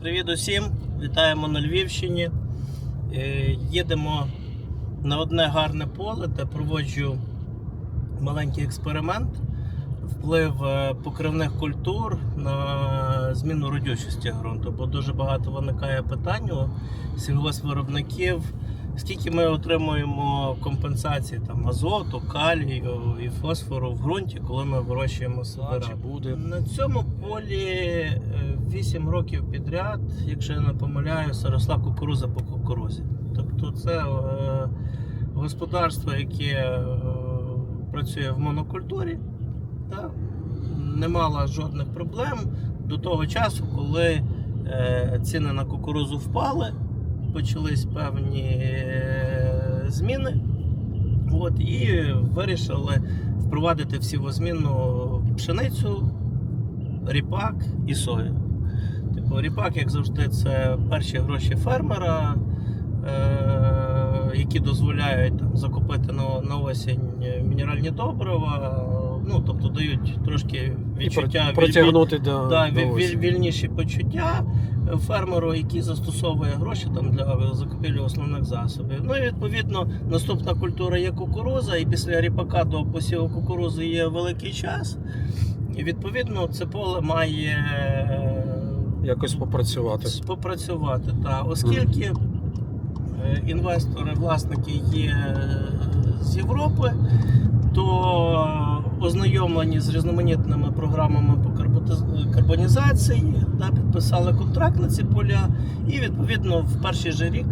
Привіт усім! Вітаємо на Львівщині. Е, Їдемо на одне гарне поле, де проводжу маленький експеримент. Вплив е, покривних культур на зміну родючості ґрунту, бо дуже багато виникає питань у сільгоспвиробників, скільки ми отримуємо компенсації там, азоту, калію і фосфору в ґрунті, коли ми вирощуємо себе. Буде? На цьому полі 8 років підряд, якщо я не помиляюся, росла кукуруза по кукурузі. Тобто це е, господарство, яке е, працює в монокультурі, та, не мало жодних проблем до того часу, коли е, ціни на кукурузу впали, почались певні е, зміни. От, і вирішили впровадити всівозмінну пшеницю, ріпак і сою. Типу, ріпак, як завжди, це перші гроші фермера, е- які дозволяють там, закупити на, на осінь мінеральні добрива, ну, тобто дають трошки відчуття про- віль- до, да, до віль- віль- вільніші почуття фермеру, який застосовує гроші там для закупівлі основних засобів. Ну і відповідно наступна культура є кукуруза, і після ріпака до посіву кукурузи є великий час. І відповідно це поле має е, Якось попрацювати. попрацювати. Та, оскільки е, інвестори, власники є е, з Європи, то ознайомлені з різноманітними програмами по карбонізації, да, підписали контракт на ці поля, і відповідно в перший же рік.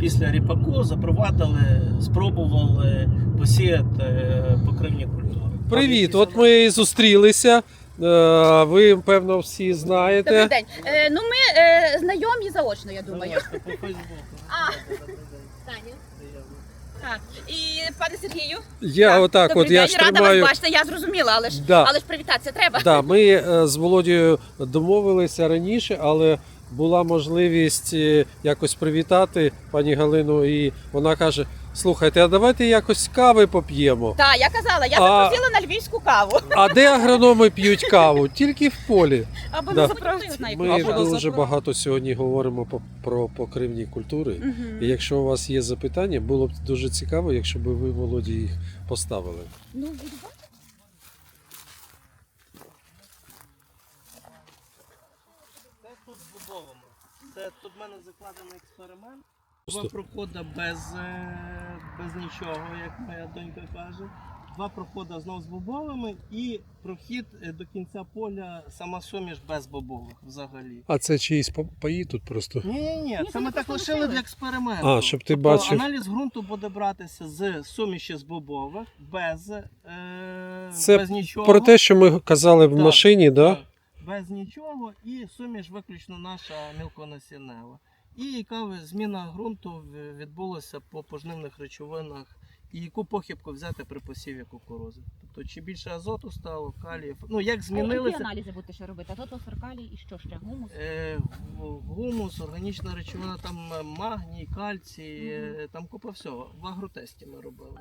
Після ріпаку запровадили, спробували посіяти е, покривні культури. Привіт, от ми і зустрілися. Е, Ви, певно, всі знаєте. Добрий день. Е, ну ми е, знайомі заочно, я думаю. По Фейсбуку. А. Добрий день. Таня. Так. І пане Сергію. Я отак, добрий от я ж рада тримаю. вас бачити, я зрозуміла, але ж Да. але ж привітатися треба. Да, ми е, з Володією домовилися раніше, але була можливість е, якось привітати пані Галину, і вона каже: слухайте, а давайте якось кави поп'ємо. Так, я казала, я А- запросила на львівську каву. А де агрономи п'ють каву? Тільки в полі. Або Да. на заправці. на Ми я дуже багато сьогодні говоримо по- про покривні культури. І якщо у вас є запитання, було б дуже цікаво, якщо б ви, Володі, їх поставили. Ну, буду бачити. Це тут в. Це тут в мене закладений експеримент. Два проходи без, е, без нічого, як моя донька каже. Два проходи знов з бобовими і прохід е, до кінця поля сама суміш без бобових взагалі. А це чиїсь па- паї тут просто. Ні, ні, ні, це ми так лишили для експерименту. А, щоб ти Тобто бачив. Аналіз ґрунту буде братися з суміші з бобових, без, е, Це без нічого. Про те, що ми казали в Так, машині, да? Без нічого і суміш виключно наша мілконасіннева. І яка зміна ґрунту відбулася по пожнивних речовинах, і яку похибку взяти при посіві кукурузи. Тобто, чи більше азоту стало, калію. Ну як А Які аналізи будете ще робити? А то і що ще? Гумус? е, гумус, органічна речовина, там е, магній, кальцій, е, там купа всього. В агротесті ми робили.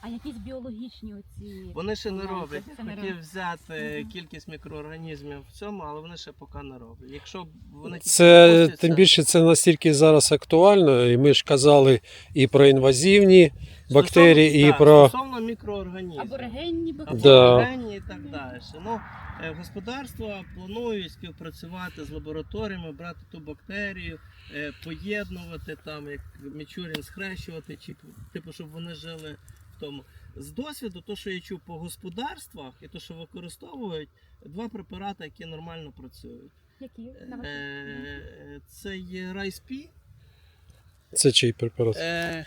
А якісь біологічні оці. Вони ще не роблять. це Хотів роблять. взяти Мгм. кількість мікроорганізмів в цьому, але вони ще поки не роблять. Якщо б вони Це тим більше це настільки зараз актуально, і ми ж казали і про інвазивні бактерії, Стосовно- і так, про стосовно мікроорганізмів. Аборигенні бактерії. Да. Аборигенні і так далі. Ну, е, господарства планують співпрацювати з лабораторіями, брати ту бактерію, е, поєднувати там, як Мічурін схрещувати, чи типу, щоб вони жили в тому. З досвіду, то, що я чув по господарствах, і то, що використовують, два препарати, які нормально працюють. Які? На вашу- Е, Це є Райспі, це чий препарат. Е,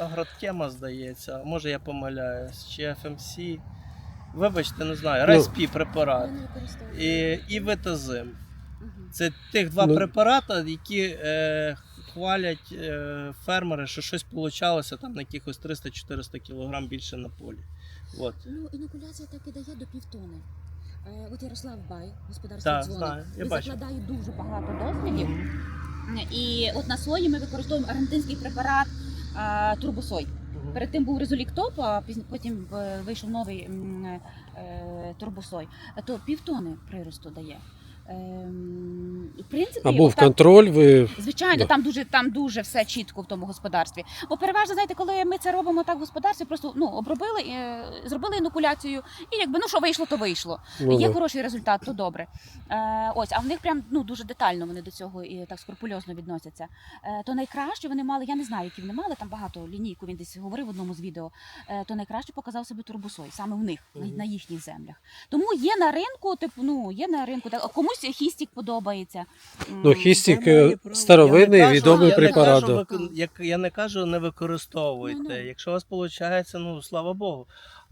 Агротема, здається, може я помиляюсь, чи FMC. Вибачте, не знаю. Ну. Респі препарат не використовую. і, і Витазим. Це тих два Ну. препарати, які е, хвалять е, фермери, що щось получалося там на якихось 300-400 кг більше на полі. От. Ну, інокуляція так і дає до півтони. Е, от Ярослав Бай, господарство дзвони, закладає дуже багато. Дослідів. І от на сої ми використовуємо аргентинський препарат турбосой. Перед тим був резолік топ, а потім е, вийшов новий е, турбосой. То півтони приросту дає. Ем, в принципі, А був отак- контроль, ви Звичайно, Да. там дуже там дуже все чітко в тому господарстві. Бо переважно, знаєте, коли ми це робимо так в господарстві, просто ну обробили, е, зробили інокуляцію, і якби ну що вийшло, то вийшло. ну, Є да. хороший результат, то добре. Е, ось, а в них прям ну дуже детально вони до цього і так скрупульозно відносяться. Е, то найкраще вони мали, я не знаю, які вони мали там багато лінійку. Він десь говорив в одному з відео. Е, то найкраще показав себе турбосой саме в них на, Мгм. на їхніх землях. Тому є на ринку, типу, ну є на ринку. Так комусь хістік подобається. Ну, хістік е, старовинний, Я кажу- відомий не препарат. кажу, вик- як, я не кажу, не використовуйте. Ну-ну. Якщо у вас виходить, ну слава Богу.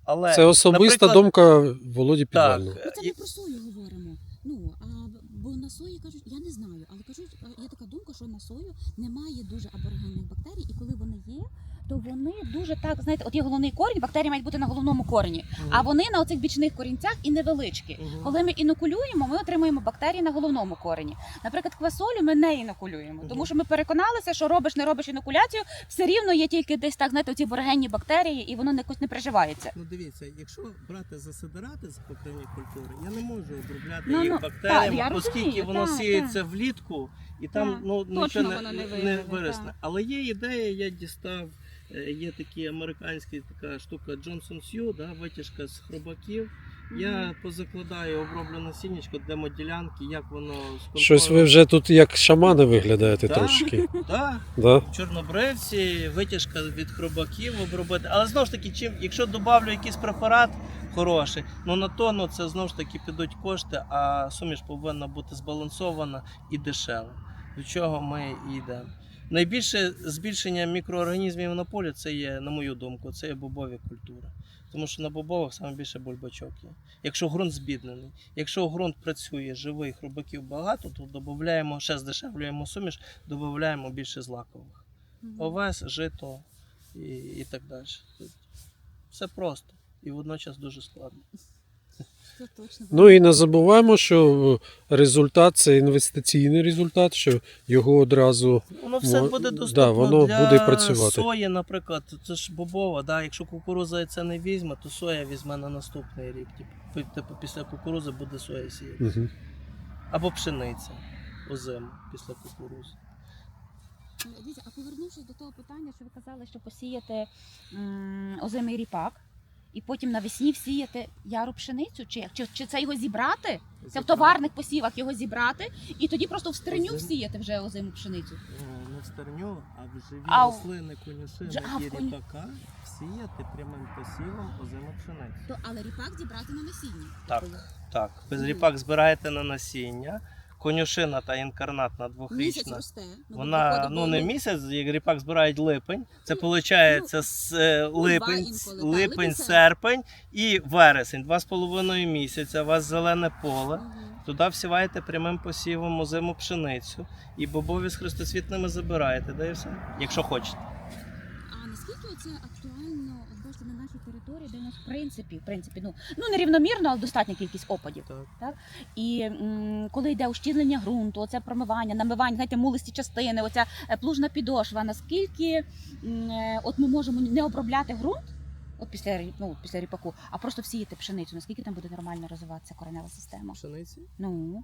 Але Це особиста наприклад, думка Володі Так, Підвального. Ну, це і- ми про сою говоримо. Ну а бо на сої кажуть, я не знаю, але кажуть, е, є така думка, що на сою немає дуже аборигенних бактерій, і коли вони є, то вони дуже так, знаєте, от є головний корінь, бактерії мають бути на головному корені, а вони на оцих бічних корінцях і невеличкі. Коли ми інокулюємо, ми отримуємо бактерії на головному корені. Наприклад, квасолю ми не інокулюємо, тому що ми переконалися, що робиш, не робиш інокуляцію, все рівно є тільки десь так, знаєте, ці аборигенні бактерії, і воно якось не приживається. Ну дивіться, якщо брати засидирати з покривні культури, я не можу обробляти Ну, їх ну, бактеріями, оскільки воно так, сіється влітку і там Так, ну нічого не, не виросне. Але є ідея, я дістав. Е, Є такі американські така штука Johnson Сью, да, витяжка з хробаків. Я позакладаю оброблене сінечко, демоділянки, як воно з Щось ви вже тут як шамани виглядаєте Да. трошки. Да, Да? чорнобривці, витяжка від хробаків обробити. Але знову ж таки, чим, якщо додавлю якийсь препарат хороший, ну на тонну це знову ж таки підуть кошти, а суміш повинна бути збалансована і дешева. До чого ми йдемо. Найбільше збільшення мікроорганізмів на полі це є, на мою думку, це є бобові культури. Тому що на бобових саме більше бульбачок є. Якщо ґрунт збіднений, якщо ґрунт працює живий, хробаків багато, то додаємо, ще здешевлюємо суміш, додаємо більше злакових. Овес, жито і, і так далі. Все просто і водночас дуже складно. Ну і не забуваємо, що результат це інвестиційний результат, що його одразу Воно все буде да, доступно воно для буде працювати. сої, наприклад, це ж бобова. Да? Якщо кукуруза це не візьме, то соя візьме на наступний рік. Типу, типу після кукурузи буде соя сіяти. Мгм. Або пшениця озиму після кукурузи. Дивіться, а повернувшись до того питання, що ви казали, що посіяти м, озимий ріпак, і потім навесні всіяти яру пшеницю, чи як? Чи, чи це його зібрати? Це в товарних посівах його зібрати, і тоді просто в стриню Озим- всіяти вже озиму пшеницю. Е, Не в стерню, а в живі А рослини, конюшини Вже- а, і в коню- ріпака всіяти прямим посівом озиму пшеницю. То але ріпак зібрати на насінні. Так. Тобто Так, без ріпак збираєте на насіння. Конюшина та інкарнатна Місяць двохрічна. росте. ну, Вона виходить, ну не ми- місяць, як ріпак збирають липень. Це Ну, виходить з е, ну, липень, інколи, так, липень, липень, серпень і вересень. Два з половиною місяця. У вас зелене поле. Мгм. Туди всіваєте прямим посівом озиму пшеницю і бобові з хрестосвітними забираєте, да і все. Якщо хочете. А наскільки це актуально, от бачите, на нашій території, де у нас в принципі, в принципі, ну, ну нерівномірно, але достатня кількість опадів. Так. І м, коли йде ущільнення ґрунту, оце промивання, намивання, знаєте, мулисті частини, оця е, плужна підошва, наскільки м, е, от ми можемо не обробляти ґрунт, от після ну, після ріпаку, а просто всіяти пшеницю, наскільки там буде нормально розвиватися коренева система? Пшениці? Ну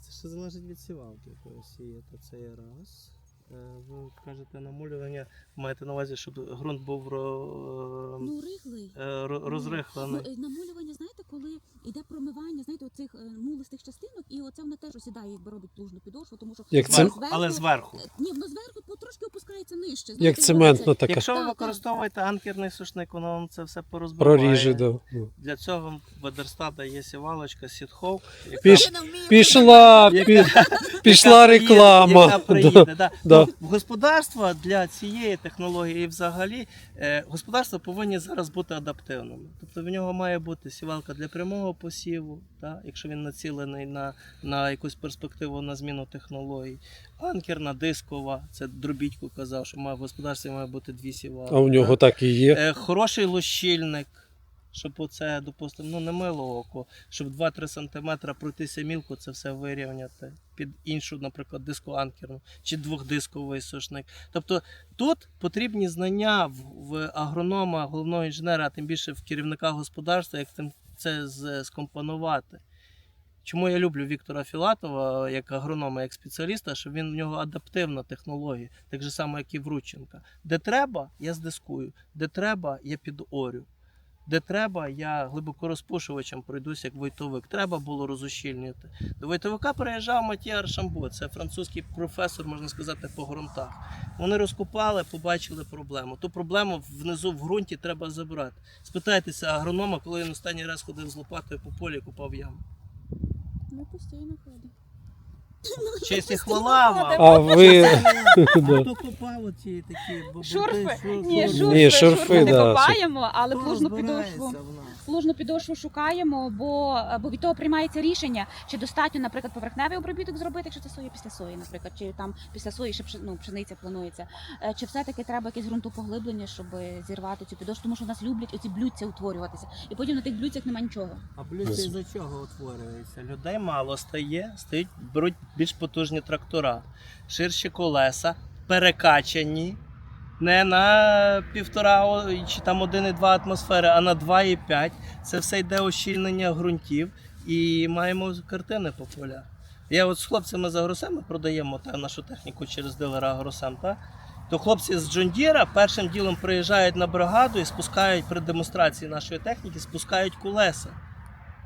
Це ще залежить від сівалки, якою сієте. Це є раз. Е, Ви кажете намулювання, маєте на увазі, щоб ґрунт був ро- ну рихлий. е, розрихлений. Ну, е, намулювання, знаєте, коли йде промивання, знаєте, оцих е, мулистих частинок, і оце воно теж осідає, якби робить плужну підошву, тому що Як Зверху, зверху- але зверху. Е, Ні, воно зверху трошки опускається нижче. як знаєте, і цементна така Якщо ви використовуєте анкерний сушник, воно вам це все порозбиває. проріже. Да. Ну. Для цього в Ведерстада є сівалочка Сітхоу. яка- Піш- Пішла, пі- пішла реклама. Яка приїде, да. Да. Ну, в господарства для цієї технології і взагалі е, господарства повинні зараз бути адаптивними. Тобто в нього має бути сівалка для прямого посіву, да, якщо він націлений на, на якусь перспективу на зміну технологій. Анкерна, дискова, це Дробітько казав, що має, в господарстві має бути дві сівалки. А у нього да. так і є. Е, Хороший лощильник, щоб оце, допустимо, ну не мило око, щоб 2-3 см пройтися мілко, це все вирівняти під іншу, наприклад, диску анкерну чи двохдисковий сушник. Тобто тут потрібні знання в, в агронома, головного інженера, а тим більше в керівника господарства, як тим це скомпонувати. Чому я люблю Віктора Філатова як агронома, як спеціаліста, що він в нього адаптивна технологія, так же само, як і Врученка. Де треба, я здискую, де треба, я підорю. Де треба, я глибоко розпушувачем пройдусь як войтовик. Треба було розущільнювати. До войтовика переїжджав Матія Аршамбо, це французький професор, можна сказати, по ґрунтах. Вони розкопали, побачили проблему. Ту проблему внизу в ґрунті треба забрати. Спитайтеся агронома, коли він останній раз ходив з лопатою по полі купав яму. Ми постійно ходимо. Честь і хвала вам. А ви А хто копав оці такі бо- Шурфи? Ні, шурфи? Ні, шурфи, шурфи, не да, копаємо, але Хто плужну розбирається підошву. в нас? Плужну підошву шукаємо, бо, бо від того приймається рішення, чи достатньо, наприклад, поверхневий обробіток зробити, якщо це соя після сої, наприклад, чи там після сої ще пши- ну, пшениця планується. Е, Чи все-таки треба якесь ґрунтопоглиблення, щоб зірвати цю підошву, тому що в нас люблять оці блюдця утворюватися. І потім на тих блюдцях немає нічого. А блюдце із-за чого утворюється? Людей мало стає, стають, беруть більш потужні трактора, ширші колеса, перекачані. Не на півтора чи там 1,2 атмосфери, а на 2,5. Це все йде ощільнення ґрунтів і маємо картини по полях. Я от з хлопцями з Агросеми продаємо та, нашу техніку через дилера Агросем, та? то хлопці з Джондіра першим ділом приїжджають на бригаду і спускають при демонстрації нашої техніки, спускають колеса.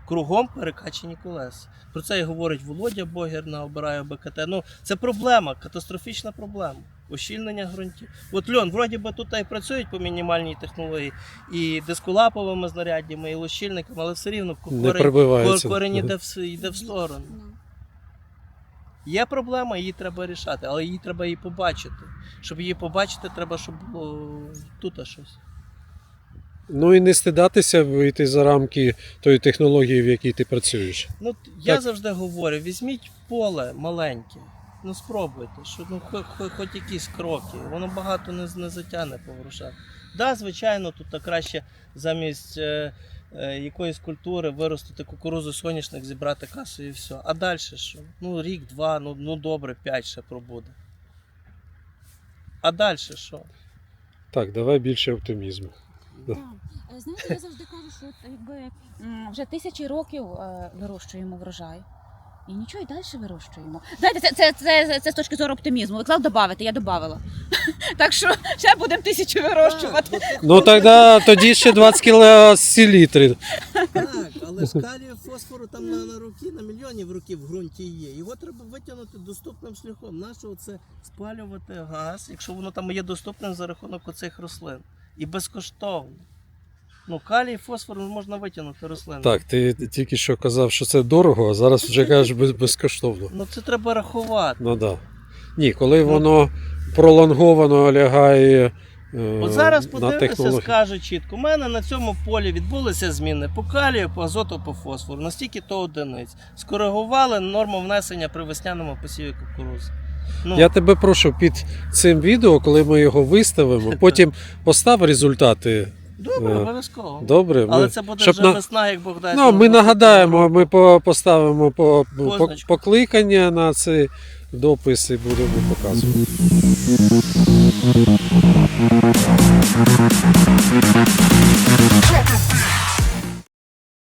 Кругом перекачані колеса. Про це і говорить Володя Богер на обираю БКТ. Ну, це проблема, катастрофічна проблема. Ощільнення ґрунтів. От льон, вроді би тут і працюють по мінімальній технології, і дискулаповими знаряддями, і лощильниками, але все рівно корень, корень йде в, йде в сторону. Є проблема, її треба рішати, але її треба її побачити. Щоб її побачити, треба, щоб було тут щось. Ну і не стидатися вийти за рамки тої технології, в якій ти працюєш. Ну, я Так. завжди говорю: візьміть поле маленьке, ну спробуйте, що ну хоч, якісь кроки, воно багато не, не затягне по грошах. Да, звичайно, тут краще замість е, е, якоїсь культури виростити кукурузу соняшник, зібрати касу і все. А далі що? Ну, рік, два, ну, ну добре, п'ять ще пробуде. А далі що? Так, давай більше оптимізму. Да. Так. Е, Знаєте, я завжди кажу, що от, якби м, вже тисячі років е, вирощуємо врожай. І нічого і далі вирощуємо. Знаєте, це, це, це, це з точки зору оптимізму. Ви казали додати, я додавала. Так що ще будемо тисячу вирощувати. Ну тоді, тоді ще 20 кг селітри. Так, але ж калію фосфору там на, на роки, на мільйонів років в ґрунті є. Його треба витягнути доступним шляхом. Нащо це спалювати газ, якщо воно там є доступним за рахунок оцих рослин? І безкоштовно. Ну, калій, фосфор можна витягнути рослини. Так, ти тільки що казав, що це дорого, а зараз вже кажеш без, безкоштовно. Ну це треба рахувати. Ну так. Да. Ні, коли воно пролонговано лягає е, От зараз на подивися, скаже чітко. У мене на цьому полі відбулися зміни по калію, по азоту, по фосфору, настільки то одиниць. Скоригували норму внесення при весняному посіві кукурузи. Ну, Я тебе прошу під цим відео, коли ми його виставимо, потім постав результати. Добре, Е, обов'язково. Добре, Але ми, це буде щоб вже на- весна, як Бог дасть. ну, ми нагадаємо, ми по, поставимо по, по, покликання на цей допис і будемо показувати. Drop it